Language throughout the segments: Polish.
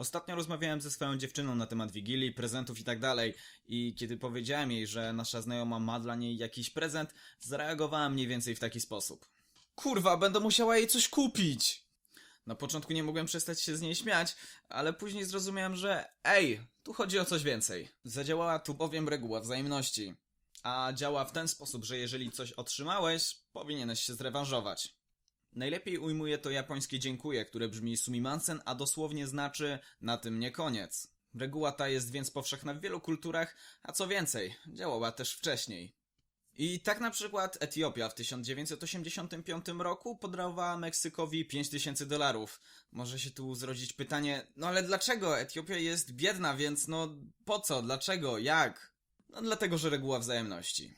Ostatnio rozmawiałem ze swoją dziewczyną na temat Wigilii, prezentów i tak dalej i kiedy powiedziałem jej, że nasza znajoma ma dla niej jakiś prezent, zareagowała mniej więcej w taki sposób. Kurwa, będę musiała jej coś kupić! Na początku nie mogłem przestać się z niej śmiać, ale później zrozumiałem, że ej, tu chodzi o coś więcej. Zadziałała tu bowiem reguła wzajemności. A działa w ten sposób, że jeżeli coś otrzymałeś, powinieneś się zrewanżować. Najlepiej ujmuje to japońskie dziękuję, które brzmi sumimansen, a dosłownie znaczy na tym nie koniec. Reguła ta jest więc powszechna w wielu kulturach, a co więcej, działała też wcześniej. I tak na przykład Etiopia w 1985 roku podarowała Meksykowi 5000 dolarów. Może się tu zrodzić pytanie, no ale dlaczego? Etiopia jest biedna, więc no po co? Dlaczego? Jak? No dlatego, że reguła wzajemności.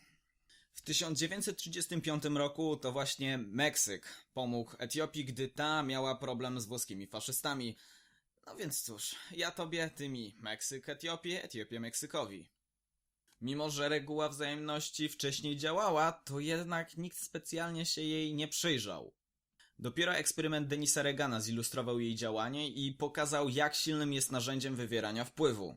W 1935 roku to właśnie Meksyk pomógł Etiopii, gdy ta miała problem z włoskimi faszystami. No więc cóż, ja tobie, ty mi Meksyk Etiopię, Etiopię Meksykowi. Mimo, że reguła wzajemności wcześniej działała, to jednak nikt specjalnie się jej nie przyjrzał. Dopiero eksperyment Denisa Reagana zilustrował jej działanie i pokazał, jak silnym jest narzędziem wywierania wpływu.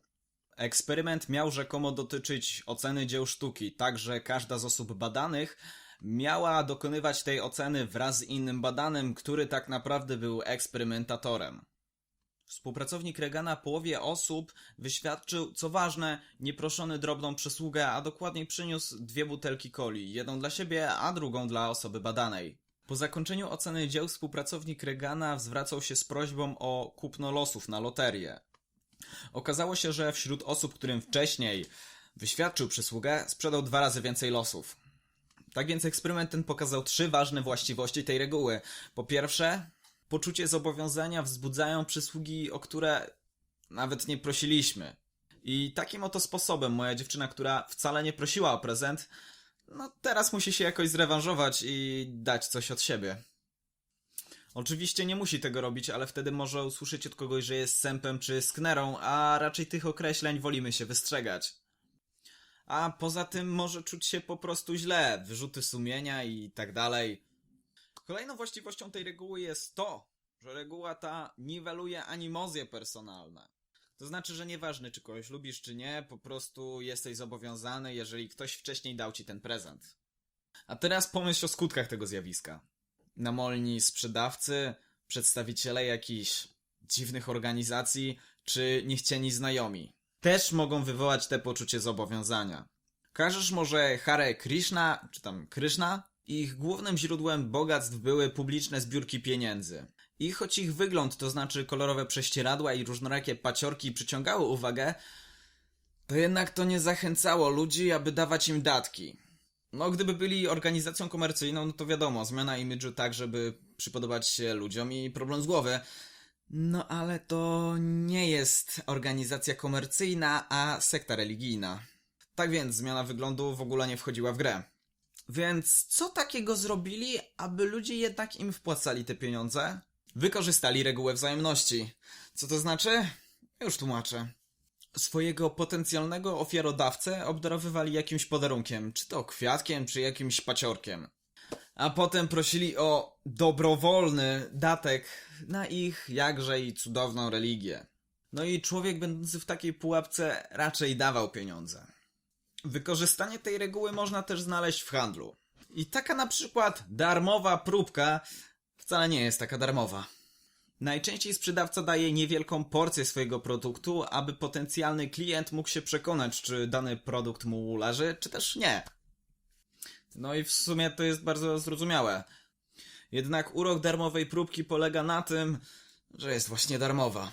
Eksperyment miał rzekomo dotyczyć oceny dzieł sztuki, tak że każda z osób badanych miała dokonywać tej oceny wraz z innym badanym, który tak naprawdę był eksperymentatorem. Współpracownik Regana połowie osób wyświadczył, co ważne, nieproszony drobną przysługę, a dokładniej przyniósł dwie butelki coli, jedną dla siebie, a drugą dla osoby badanej. Po zakończeniu oceny dzieł współpracownik Regana zwracał się z prośbą o kupno losów na loterię. Okazało się, że wśród osób, którym wcześniej wyświadczył przysługę, sprzedał dwa razy więcej losów. Tak więc eksperyment ten pokazał trzy ważne właściwości tej reguły. Po pierwsze, poczucie zobowiązania wzbudzają przysługi, o które nawet nie prosiliśmy. I takim oto sposobem moja dziewczyna, która wcale nie prosiła o prezent, no teraz musi się jakoś zrewanżować i dać coś od siebie. Oczywiście nie musi tego robić, ale wtedy może usłyszeć od kogoś, że jest sępem czy sknerą, a raczej tych określeń wolimy się wystrzegać. A poza tym może czuć się po prostu źle, wyrzuty sumienia i tak dalej. Kolejną właściwością tej reguły jest to, że reguła ta niweluje animozje personalne. To znaczy, że nieważne czy kogoś lubisz czy nie, po prostu jesteś zobowiązany, jeżeli ktoś wcześniej dał ci ten prezent. A teraz pomyśl o skutkach tego zjawiska. Namolni sprzedawcy, przedstawiciele jakichś dziwnych organizacji, czy niechcieni znajomi. Też mogą wywołać te poczucie zobowiązania. Każesz może Hare Krishna, czy tam Kryszna? Ich głównym źródłem bogactw były publiczne zbiórki pieniędzy. I choć ich wygląd, to znaczy kolorowe prześcieradła i różnorakie paciorki przyciągały uwagę, to jednak to nie zachęcało ludzi, aby dawać im datki. No, gdyby byli organizacją komercyjną, no to wiadomo, zmiana imidżu tak, żeby przypodobać się ludziom i problem z głowy. No, ale to nie jest organizacja komercyjna, a sekta religijna. Tak więc zmiana wyglądu w ogóle nie wchodziła w grę. Więc co takiego zrobili, aby ludzie jednak im wpłacali te pieniądze? Wykorzystali regułę wzajemności. Co to znaczy? Już tłumaczę. Swojego potencjalnego ofiarodawcę obdarowywali jakimś podarunkiem, czy to kwiatkiem, czy jakimś paciorkiem. A potem prosili o dobrowolny datek na ich jakże i cudowną religię. No i człowiek będący w takiej pułapce raczej dawał pieniądze. Wykorzystanie tej reguły można też znaleźć w handlu. I taka na przykład darmowa próbka wcale nie jest taka darmowa. Najczęściej sprzedawca daje niewielką porcję swojego produktu, aby potencjalny klient mógł się przekonać, czy dany produkt mu leży, czy też nie. No i w sumie to jest bardzo zrozumiałe. Jednak urok darmowej próbki polega na tym, że jest właśnie darmowa.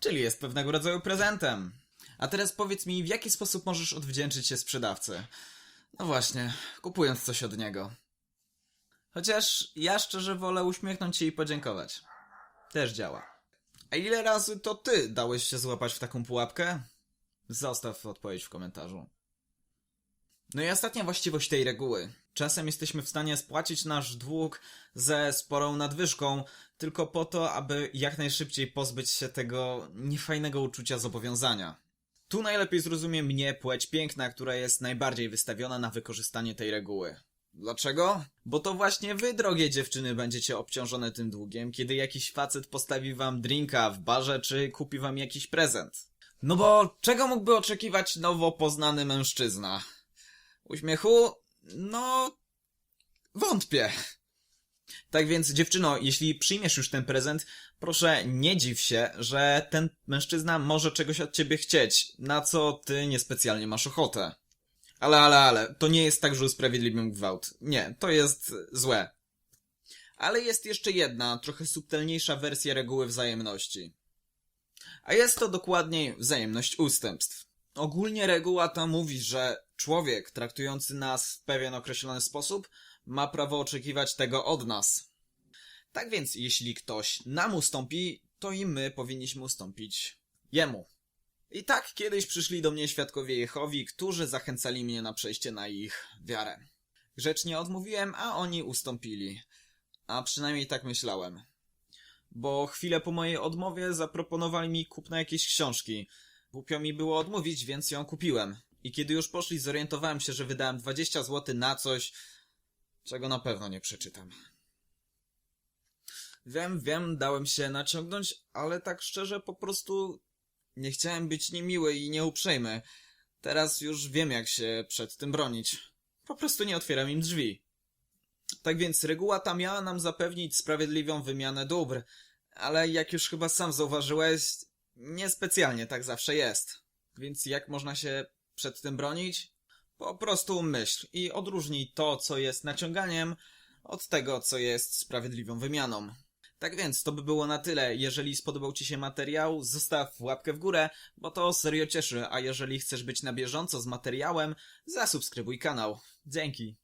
Czyli jest pewnego rodzaju prezentem. A teraz powiedz mi, w jaki sposób możesz odwdzięczyć się sprzedawcy? No właśnie, kupując coś od niego. Chociaż ja szczerze wolę uśmiechnąć się i podziękować. Też działa. A ile razy to ty dałeś się złapać w taką pułapkę? Zostaw odpowiedź w komentarzu. No i ostatnia właściwość tej reguły. Czasem jesteśmy w stanie spłacić nasz dług ze sporą nadwyżką, tylko po to, aby jak najszybciej pozbyć się tego niefajnego uczucia zobowiązania. Tu najlepiej zrozumie mnie płeć piękna, która jest najbardziej wystawiona na wykorzystanie tej reguły. Dlaczego? Bo to właśnie wy, drogie dziewczyny, będziecie obciążone tym długiem, kiedy jakiś facet postawi wam drinka w barze, czy kupi wam jakiś prezent. No bo czego mógłby oczekiwać nowo poznany mężczyzna? Uśmiechu? No... Wątpię. Tak więc, dziewczyno, jeśli przyjmiesz już ten prezent, proszę nie dziw się, że ten mężczyzna może czegoś od ciebie chcieć, na co ty niespecjalnie masz ochotę. Ale, ale, ale, to nie jest tak, że usprawiedliwiam gwałt. Nie, to jest złe. Ale jest jeszcze jedna, trochę subtelniejsza wersja reguły wzajemności. A jest to dokładniej wzajemność ustępstw. Ogólnie reguła ta mówi, że człowiek traktujący nas w pewien określony sposób ma prawo oczekiwać tego od nas. Tak więc, jeśli ktoś nam ustąpi, to i my powinniśmy ustąpić jemu. I tak kiedyś przyszli do mnie świadkowie Jehowi, którzy zachęcali mnie na przejście na ich wiarę. Grzecznie odmówiłem, a oni ustąpili. A przynajmniej tak myślałem. Bo chwilę po mojej odmowie zaproponowali mi kupno jakiejś książki. Głupio mi było odmówić, więc ją kupiłem. I kiedy już poszli, zorientowałem się, że wydałem 20 zł na coś, czego na pewno nie przeczytam. Wiem, wiem, dałem się naciągnąć, ale tak szczerze po prostu nie chciałem być niemiły i nieuprzejmy. Teraz już wiem, jak się przed tym bronić. Po prostu nie otwieram im drzwi. Tak więc reguła ta miała nam zapewnić sprawiedliwą wymianę dóbr, ale jak już chyba sam zauważyłeś, niespecjalnie tak zawsze jest. Więc jak można się przed tym bronić? Po prostu myśl i odróżnij to, co jest naciąganiem, od tego, co jest sprawiedliwą wymianą. Tak więc, to by było na tyle. Jeżeli spodobał Ci się materiał, zostaw łapkę w górę, bo to serio cieszy, a jeżeli chcesz być na bieżąco z materiałem, zasubskrybuj kanał. Dzięki.